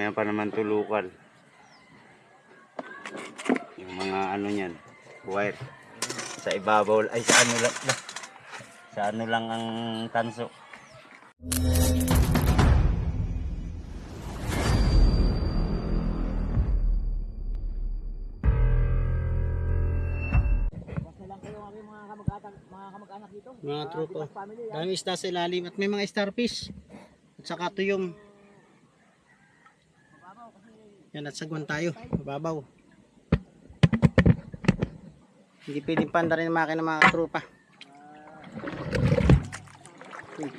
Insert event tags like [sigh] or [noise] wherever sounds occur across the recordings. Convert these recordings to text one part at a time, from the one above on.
Mamaya pa naman tulukan. Yung mga ano niyan, wire. Sa ibabaw, ay sa ano lang, sa ano lang ang tanso. Mga truko. Daming isda sa ilalim at may mga starfish. At saka tuyong. Yan at sagwan tayo. Mababaw. Hindi pwedeng panda rin ang makina mga trupa. Ayun,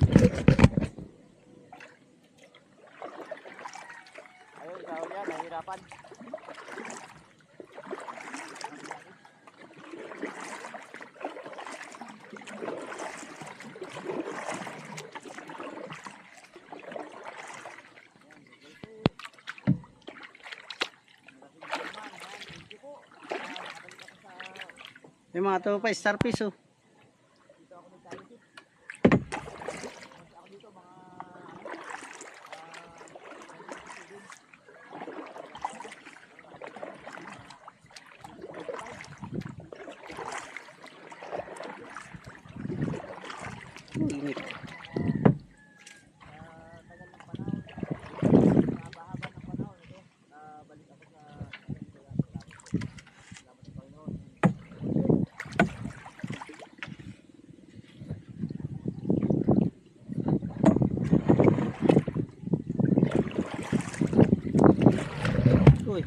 mga trupa starfish. Oh, init. Uy.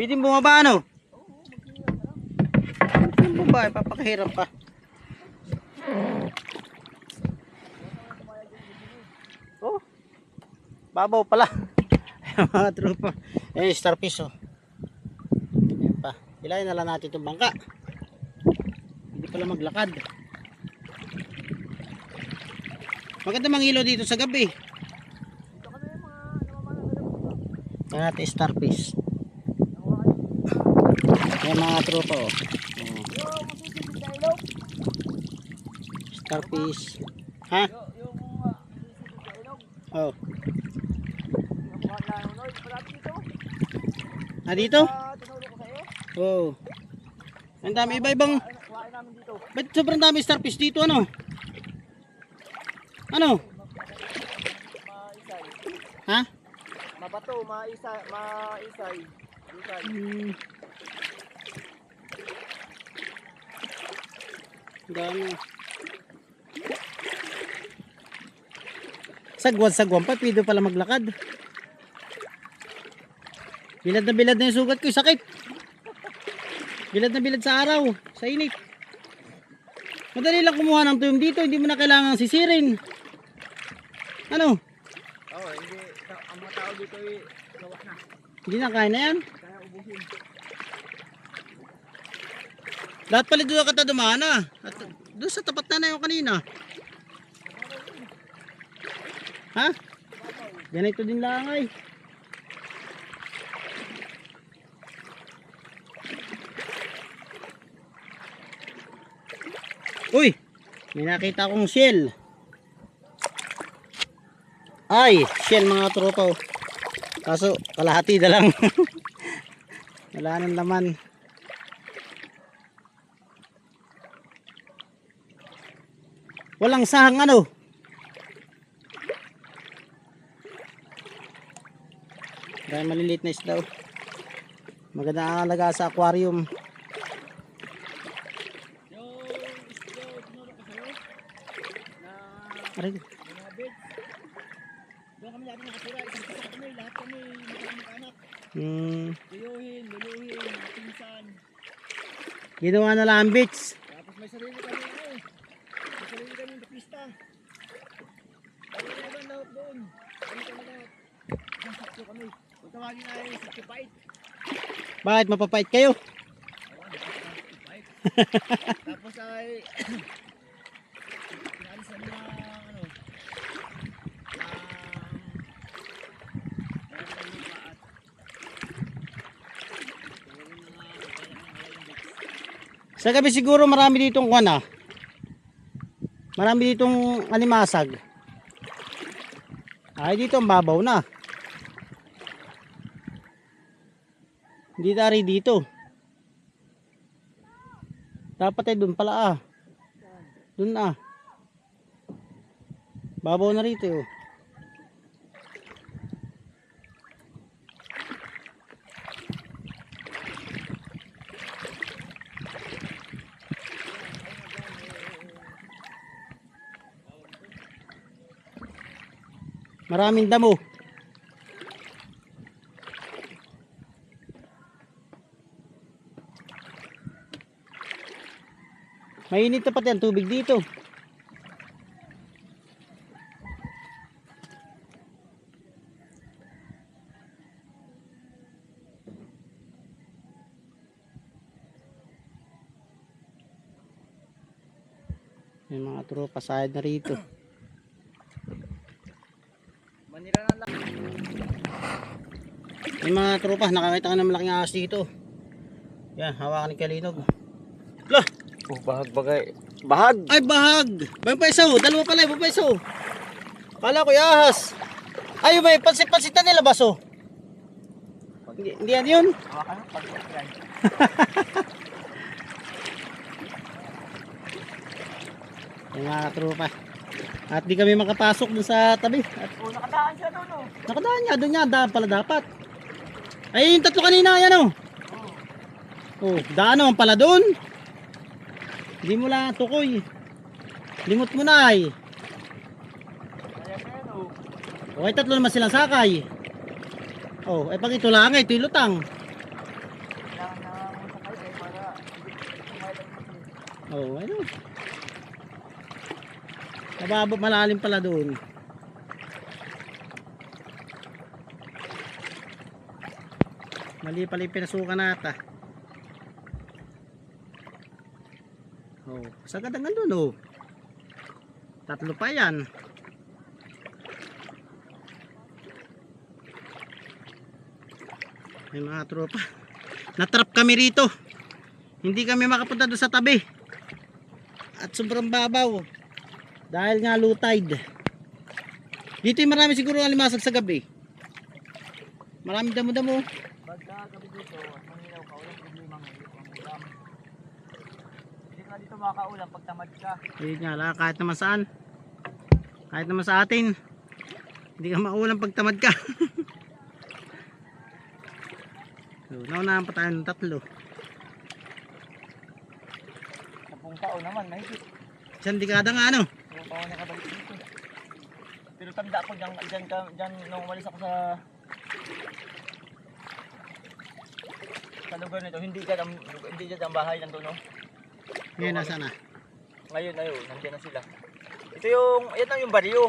Pwede bumaba ano? Pwede bumaba, papakahirap pa. Oh, babaw pala. [laughs] Mga tropa. Eh, starfish oh. Ayan pa. Ilayin na lang natin itong bangka. Hindi pala maglakad. Maganda mang ilaw dito sa gabi. Yan natin starfish. Yan mga tropa oh. Starfish. Ha? Oh. Ah, dito? Oh. Ang dami iba-ibang. Ba't sobrang dami starfish dito ano? Ano? Ha? Mabato, maisa, maisay. Isay. Hmm. Dami. Sagwan, sagwan pa. Pwede pala maglakad. Bilad na bilad na yung sugat ko. Sakit. Bilad na bilad sa araw. Sa init. Madali lang kumuha ng tuyong dito. Hindi mo na kailangan sisirin. Ano? Oo, hindi. ta- Ang mga tao dito ay gawa na. Hindi na kaya na yan. Kaya ubusin. Lahat pala doon ka dumaan ah. At doon sa tapat na na yung kanina. Ha? Ganito din lang ay. Uy! May nakita akong shell. Ay, shell mga tropa. oh. Kaso, kalahati na lang. [laughs] Wala nang laman. Walang sahang ano. Dahil maliliit na isda. oh. Maganda ang alaga sa aquarium. Aray. Doon kami lagi nakatira. Isang isa kami. Lahat kami magkaanak. hmm, Tuyuhin, luluhin, pinsan. ginawa na lang ang beach. Tapos may sarili kami ano eh. May sarili ng pista. Kami talaga lahat kami lahat. Sakto kami. Kung tawagin na yung 65. Bakit mapapait kayo? Tapos ay pinalis na ano Sa gabi siguro marami ditong kwan ah. Marami ditong alimasag. Ay, dito ang babaw na. Hindi tari dito. Dapat ay doon pala ah. Doon ah. Babaw na rito oh. Maraming damo. Mainit na pati ang tubig dito. May mga tropa side na rito. Manira na lang. May mga tropa, nakakita ka ng malaking ahas dito. Yan, hawakan ni Kalinog. Lah! Oh, bahag bagay. Bahag! Ay, bahag! May peso! Dalawa pala, may peso! Kala ko yung ahas. Ay, may pansit-pansitan nila baso. Hindi, hindi yan yun. Hawakan mo pag yan. Yung mga tropa. At di kami makapasok dun sa tabi. At Oh, nakadaan siya doon oh. nakadaan niya, doon niya, daan pala dapat. Ay, yung tatlo kanina, yan oh. Oh, daan naman pala doon. Hindi mo lang tukoy. Limot mo na ay. Kaya oh. Okay, tatlo naman silang sakay. Oh, ay pag ito lang, ito yung lutang. Oh, ano? Mababa, malalim pala doon. Mali pala yung pinasukan nata. Oh, sagad ang doon oh. Tatlo pa yan. May mga tropa. Natrap kami rito. Hindi kami makapunta doon sa tabi. At sobrang babaw. Dahil nga low tide. Dito yung marami siguro alimasag sa gabi. Maraming damo-damo. Pagka gabi dito, mangilaw ka, walang problema. Ang ulam. Hindi ka dito makakaulam pag tamad ka. Yun nga lang, kahit naman saan. Kahit naman sa atin. Hindi ka maulang pag tamad ka. [laughs] so, naunahan pa tayo ng tatlo. Sampung taon naman, mahigit. Isang dekada nga ano. Yung taon nakabalik dito. Pero tanda ko dyan, dyan, dyan nung umalis ako sa sa lugar nito, hindi dyan ang, hindi dyan ang bahay nandun, no? Ngayon nasa na. Ngayon, ayun, nandiyan na sila. Ito yung, yan lang yung baryo.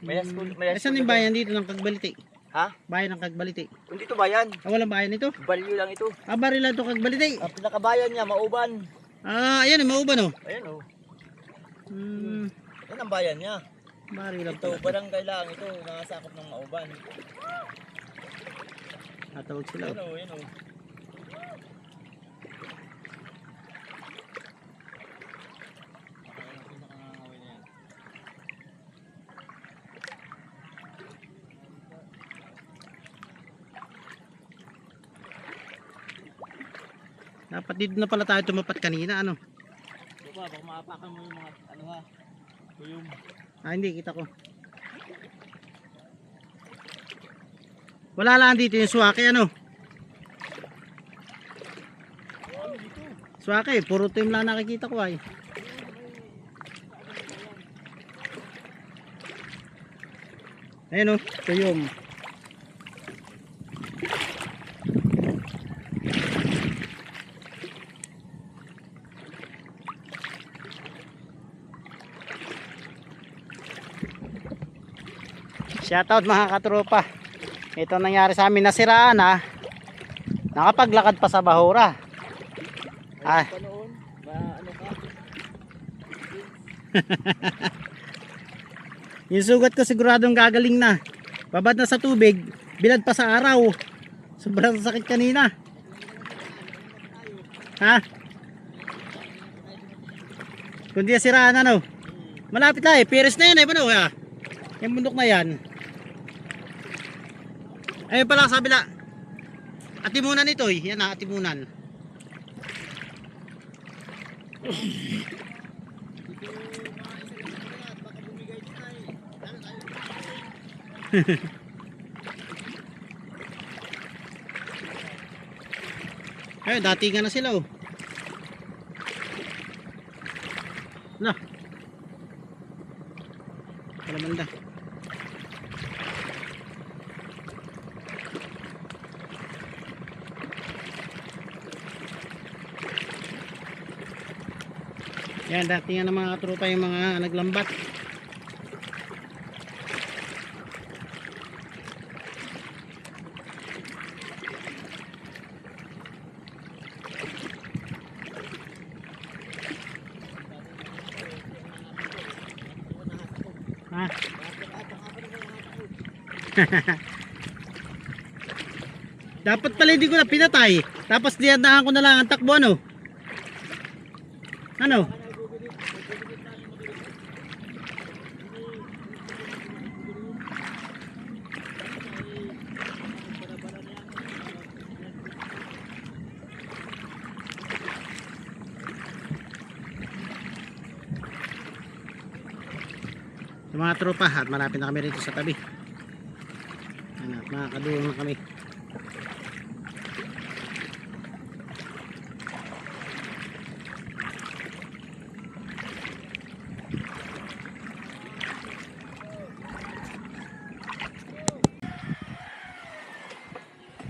May school, may Saan yung bayan dito ng Kagbaliti? Ha? Bayan ng Kagbaliti. Hindi ito bayan. Ah, walang bayan ito. Baryo lang ito. Ah, baril lang ito Kagbaliti. Ang pinakabayan niya, Mauban. Ah, ayan, mauban oh. Ayan oh. Hmm, Yan ang bayan niya. baril lang Ito, pala. barangay lang ito, nakasakop ng Mauban. Tatawag sila Ayan oh. oh, ayan oh. Dapat dito na pala tayo tumapat kanina ano. Pa, baka maapakan mo yung mga, ano ha, yung Ah, hindi kita ko. Wala lang dito yung swake ano. Swake, puro team lang nakikita ko ay. Ayun oh, tuyom. Shoutout mga katropa. Ito ang nangyari sa amin. Nasiraan ha. Nakapaglakad pa sa Bahura. Ah, ano [laughs] yung sugat ko siguradong gagaling na. Babad na sa tubig, bilad pa sa araw. Sobrang sakit kanina. Ha? Kundi siraan ano? Malapit na eh. Pires na yan eh. Kaya? Yung bundok na yan. Ayun pala sa kabila. Atimunan ito eh. Yan na, atimunan. [laughs] Ayun, datingan na sila oh. Na. Kalamanda. Yan, datingan ng mga katropa yung mga naglambat. Ha? [laughs] Dapat pala hindi ko na pinatay. Tapos dinadahan ko na lang ang takbo ano. Ano? Sa mga tropa at malapit na kami rito sa tabi. Ano, at makakadulong na kami.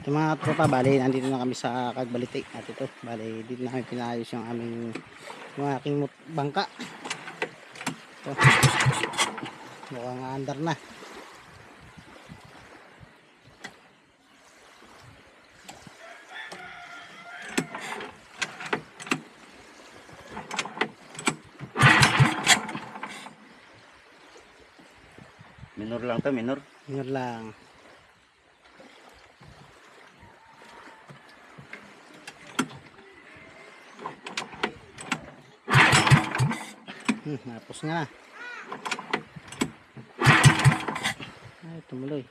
Ito mga tropa, bali nandito na kami sa Kagbalite at ito, bali dito na kami pinayos yung aming yung aking bangka. Ito. Mukhang andar na. Minor lang to, minor. Yun lang. Hmm, napos nga. Tumuloy.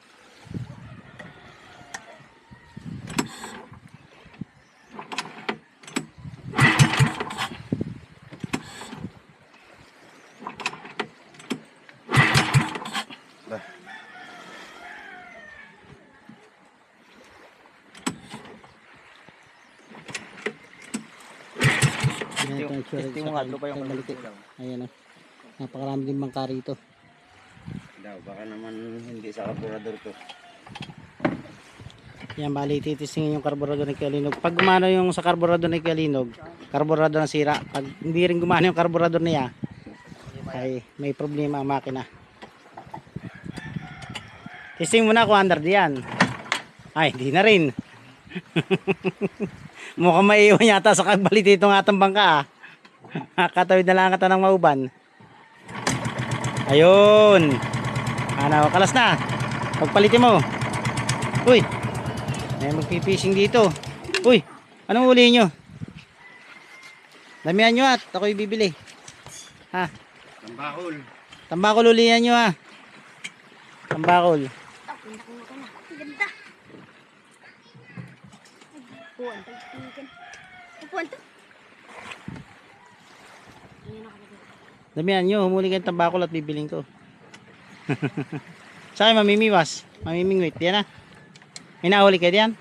Ito ang itsura mo nga, ano pa yung Kagbalite. Ayan o. Napakarami din bangka rito. Daw, baka naman hindi sa carburetor to. Yan, bali, titisingin yung karburador ni Kalinog. Pag gumana yung sa karburador ni Kalinog, karburador na sira. Pag hindi rin gumana yung karburador niya, ay may problema ang makina. Testing muna kung under diyan. Ay, di na rin. [laughs] Mukhang maiiwan yata sa kagbalit itong atong bangka ah. [laughs] Katawid na lang kata ng mauban. Ayun. Ano, kalas na. Pagpalitin mo. Uy, may magpipishing dito. Uy, anong uli nyo? Damihan nyo at ako'y bibili. Ha? Tambakol. Tambakol ulihan nyo ha. Tambakol. Ganda. Puwan. Pagpilikan. Puwan to. Damihan nyo, humuli kayong tambakol at bibiling ko. [laughs] Sa akin mamimiwas. Mamimingwit. Yan ha. May nahuli kayo diyan?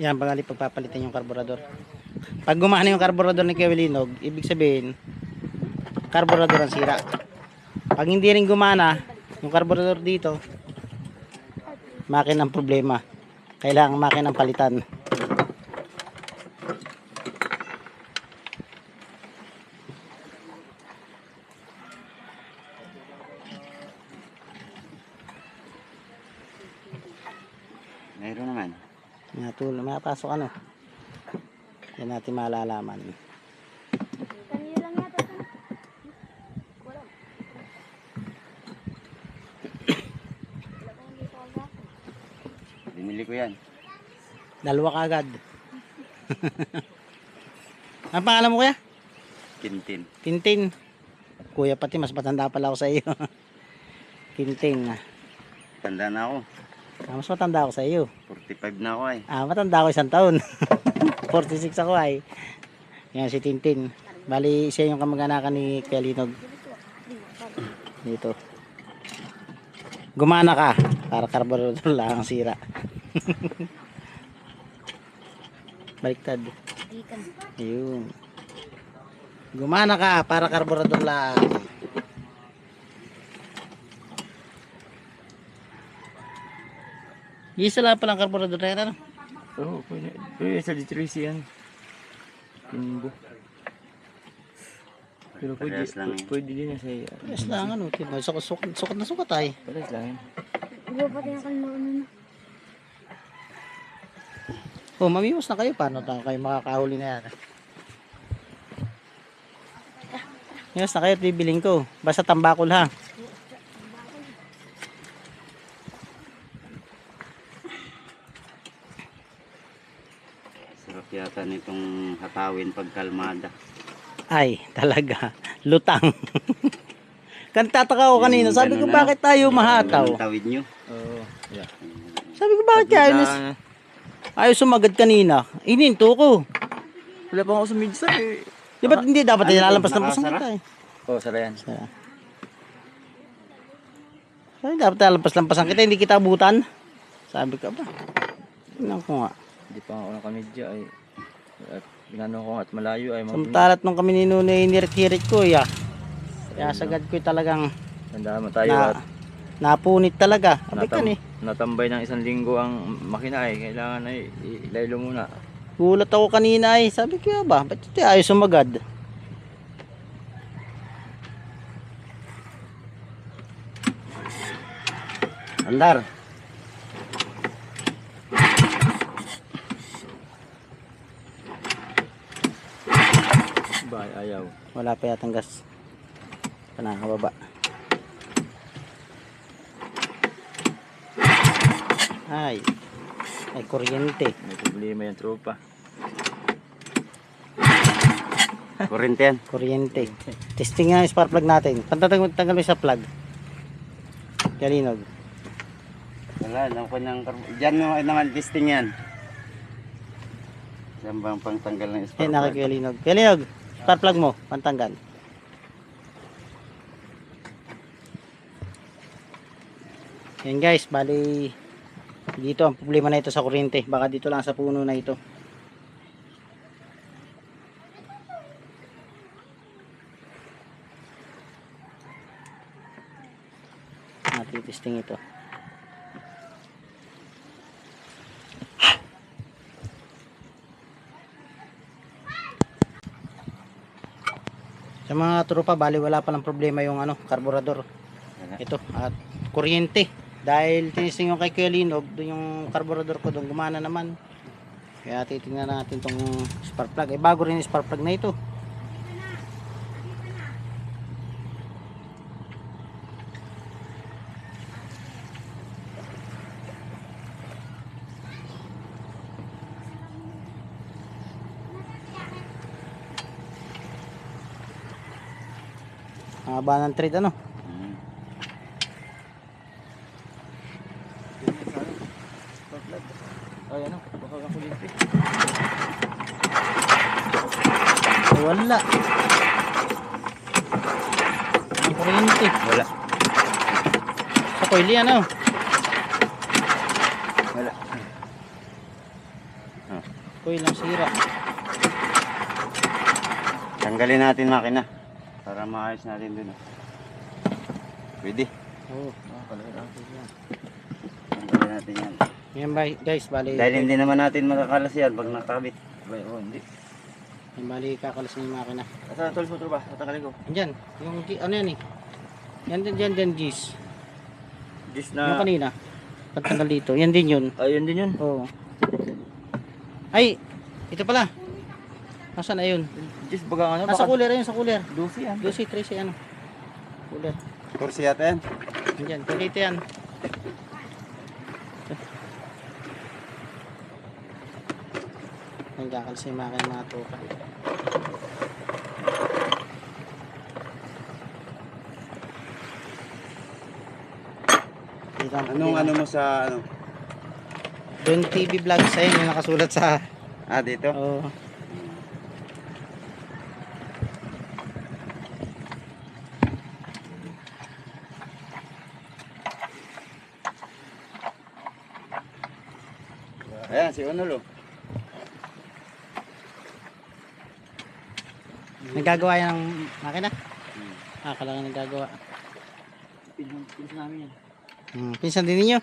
Yan, pangali pagpapalitan yung karburador. Pag gumana yung karburador ni Kevilinog, ibig sabihin, karburador ang sira. Pag hindi rin gumana, yung karburador dito, makin ang problema. Kailangan makin ang palitan. Mayroon naman. May tulong, may pasok ano. Yan natin malalaman. Binili ko yan. Dalawa kagad. [laughs] Ang pangalan mo kuya? Kintin. Tintin. Kuya pati, mas matanda pala ako sa iyo. [laughs] Tintin. Tanda na ako. Ah, mas matanda ako sa iyo. 45 na ako ay. Ah, matanda ako isang taon. [laughs] 46 ako ay. Yan si Tintin. Bali, siya yung kamag-anakan ni Kalinog. Dito. Gumana ka. Para carburetor lang ang sira. [laughs] Baliktad. Ayun. Gumana ka para carburetor lang. Isa lang palang carburetor na yan, ano? Oo, oh, pwede. Pwede sa litrisi yan. Timbo. Pero pwede, Parehas lang yun. pwede din na sa Yes lang, ano? Tino, sukat, sukat, sukat na sukat ay. Parehas lang yan. Iba pati ang kalmakan na. Oh, mamimos na kayo. Paano na kayo makakahuli na yan? Mamimos na kayo at bibiling ko. Basta tambakol ha. Yata nitong hatawin pag kalmada. Ay, talaga. Lutang. [laughs] Kantataka ko kanina. Yung Sabi ko, na. bakit tayo mahataw? Tawid nyo. Oo. Yeah. Sabi ko, bakit kaya ayaw, Bigla- ayaw sumagad kanina? Ininto ko. Wala pa ako sa midsa eh. Di ba hindi dapat Ano nilalampas ng pasang eh. Oo, oh, sara yan. Sa- Sabi dapat nilalampas-lampasan kita, hindi kita abutan. Sabi ko ba? Tingnan ko nga. Hindi pa ako nakamedya ay. At ko at malayo ay mag- Samtalat nung kami ni Nunoy nirit-hirit ko, ya. Kaya sagad ko talagang Tandaan mo tayo na, at napunit talaga. Sabi ka natam- ni. natambay ng isang linggo ang makina ay kailangan ay ilaylo muna. Gulat ako kanina ay. Sabi ko "Ya ba, ba't ito ayaw sumagad? Andar. Ba, ayaw. Wala pa yatang gas. Panakababa. Ay. Ay, kuryente. May problema yung tropa. [laughs] Kurente yan. Kuryente. Testing nga yung spark plug natin. Pantatanggal tanggal mo sa plug. Kalinog. Wala, alam ko ng. Diyan mo ay naman listing yan. Diyan ba ang pangtanggal ng Eh, spark plug? nakakalinog. Kalinog. Spark plug mo. Pantanggal. Yan guys, bali dito ang problema na ito sa kuryente. Baka dito lang sa puno na ito. Natitesting ito. Sa mga tropa, bali wala palang problema yung ano, karburador. Wala. Ito, at kuryente. Dahil tinisting yung kay Kuya Linog, doon yung karburador ko doon gumana naman. Kaya titingnan natin tong spark plug. Eh bago rin yung spark plug na ito. Haba ng thread ano. Hmm. Ay, ano? Baka eh. Wala. Ang kuryente. Wala. Sa coil yan oh. Wala. Coil ang sira. Tanggalin natin makina. Para maayos natin dun. oh. Pwede. Oo. Ah, kalaki ang kulit yan. Tanggalin natin yan. Yan ba, guys, bali. Dahil hindi naman natin makakalas yan pag nakabit. Abay, oh, hindi. Yan, bali kakalas yung makina. Asa tol mo tropa? Tatanggalin ko. Andyan, yung ano yan eh. Yan din dyan, dyan, gis. Gis Yung na... kanina. Pagtanggal dito. Yan din yun. Ayun din yun. Oo. Ay, ito pala. Nasaan na yun? Gis baga ano? Nasa cooler yun, sa cooler. Dosi yan. 12, 13, ano. Cooler. Kursi yata yan. Andyan, kulito yan. Ay, nagkakalis yung mga kanyang mga. Dito, Anong ano mo sa ano? Don TV vlog sa yung nakasulat sa Ah, dito? oh, Si Onol oh. nagagawa yan ng makina. Ah, kala nga nagagawa. Pinsan namin yan. Hmm, pinsan din ninyo.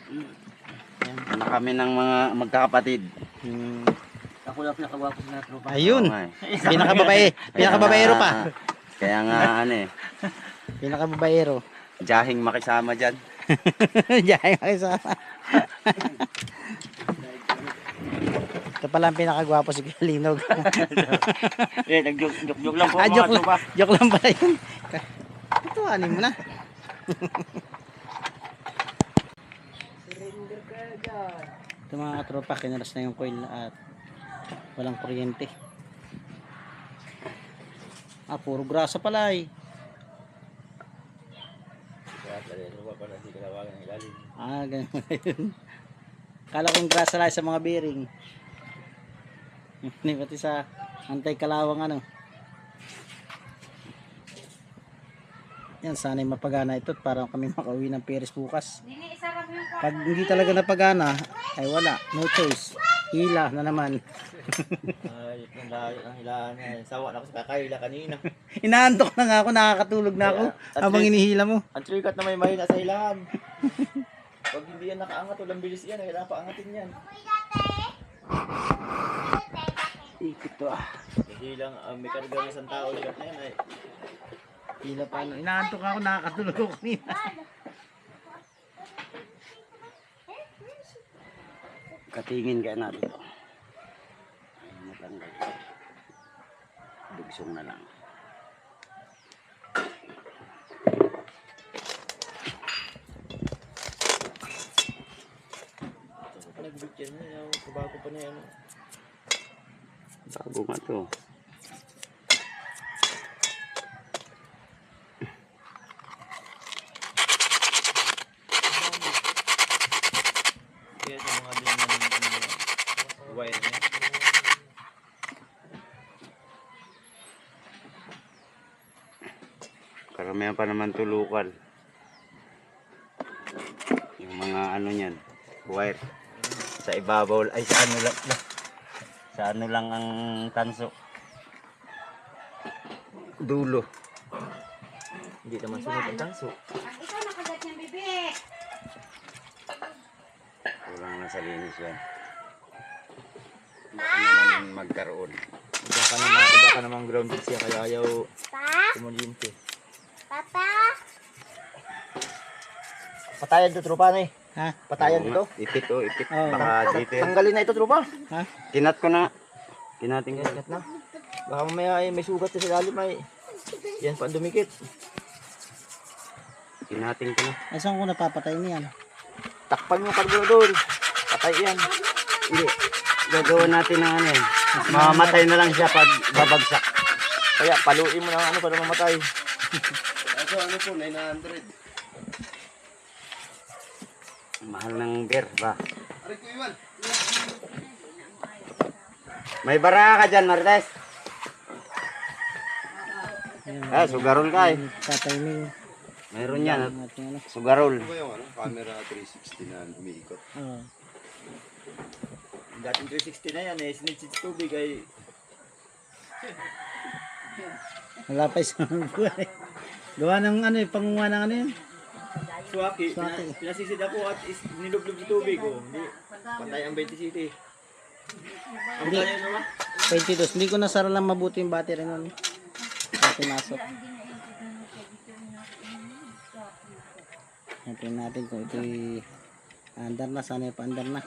Ano kami ng mga magkakapatid. Hmm, Ako lang pinakawapo sa tropa. ayun. Oo nga eh. [laughs] Pinakababae. Pinakababaero pa. Kaya nga ano eh. [laughs] Pinakababaero. Jahing makisama dyan. [laughs] Kayo sa... Ito pala ang pinakagwapo si Kalinog. [laughs] Eh, nag-joke lang po ah, joke lang, joke lang pala yun. Ito, anin mo na. Ito mga katropa, kinaras na yung coil at walang kuryente. Ah, puro grasa pala eh. Ah, ganun pala yun. Kala ko yung grasa lang sa mga bearing. Hindi pati sa antay-kalawang ano. Yan, sana'y mapagana ito para kami makauwi ng Paris bukas. Pag hindi talaga napagana, ay wala. No choice. Hila na naman. Ay, ang layo ang hilaan niya. Sawa na ako sa kakahila kanina. [laughs] Inaantok na nga ako, nakakatulog na ako At habang inihila mo. Ang trikat na may mahina sa hilaan. [laughs] Pag hindi yan nakaangat, walang bilis yan. Kailangan pa angatin yan. Ikot to ah. Hilang, uh, may karga ng isang tao ligat na yan. Ay, Hila pa. Inaantok ako, nakakatulog ako kanina. Katingin kaya natin ito. Ay, matanggal. Dugsong na lang. Ay, Kabago pa na yan. Bago nga to. Kaya sa mga din ng ano, wire niya. Karamihan pa naman tulukan. Yung mga ano niyan, wire. Sa ibabaw, ay sa ano lang, sa ano lang ang tanso. Dulo. Hindi naman sunod ang tanso. Ikaw nakagat niyang bibig. Kulang na sa linis yan. Baka naman magkaroon. Iba ka naman, iba ka naman grounded siya kaya ayaw Pa? tumuliente. Papa? Patayan to tropa na eh. Ha? Patayan Oo ito. nga, Ipit oh, ipit. Oo. Baka dito. Tanggalin na ito tropa. Ha? Kinat ko na. Kinating ko. Ingat na. Baka mamaya ay may sugat sa ilalim ay. Yan pa ang dumikit. Kinating ko na. Ay, saan ko napapatay niyan? Takpan mo karburador. Patay yan. Hindi. Gagawin natin ng ano eh. Mamamatay na lang siya pag babagsak. Kaya paluin mo ng ano para mamatay. Ito ano po, 900. Mahal ng beer ba? May bara ka dyan, Martes. Ah, sugarol ka eh. Tatiming. Meron yan. Sugarol. Ano ba yung ano, camera 360 na umiikot? Oo. Dating 360 na yan eh. Sinitsit tubig ay Wala pa isang buwan eh. Gawa ng ano eh, pangunga ng ano yun. Suwaki. Suwaki. Pina, pinasisid ako at is, nilublob sa tubig. Oh. Hindi. Patay ang 20 city. Ang Hindi. kaya naman. 22. Hindi ko nasara lang mabuti yung battery nun. Pinasok. Natin natin kung ito'y andar na. Sana pa andar na.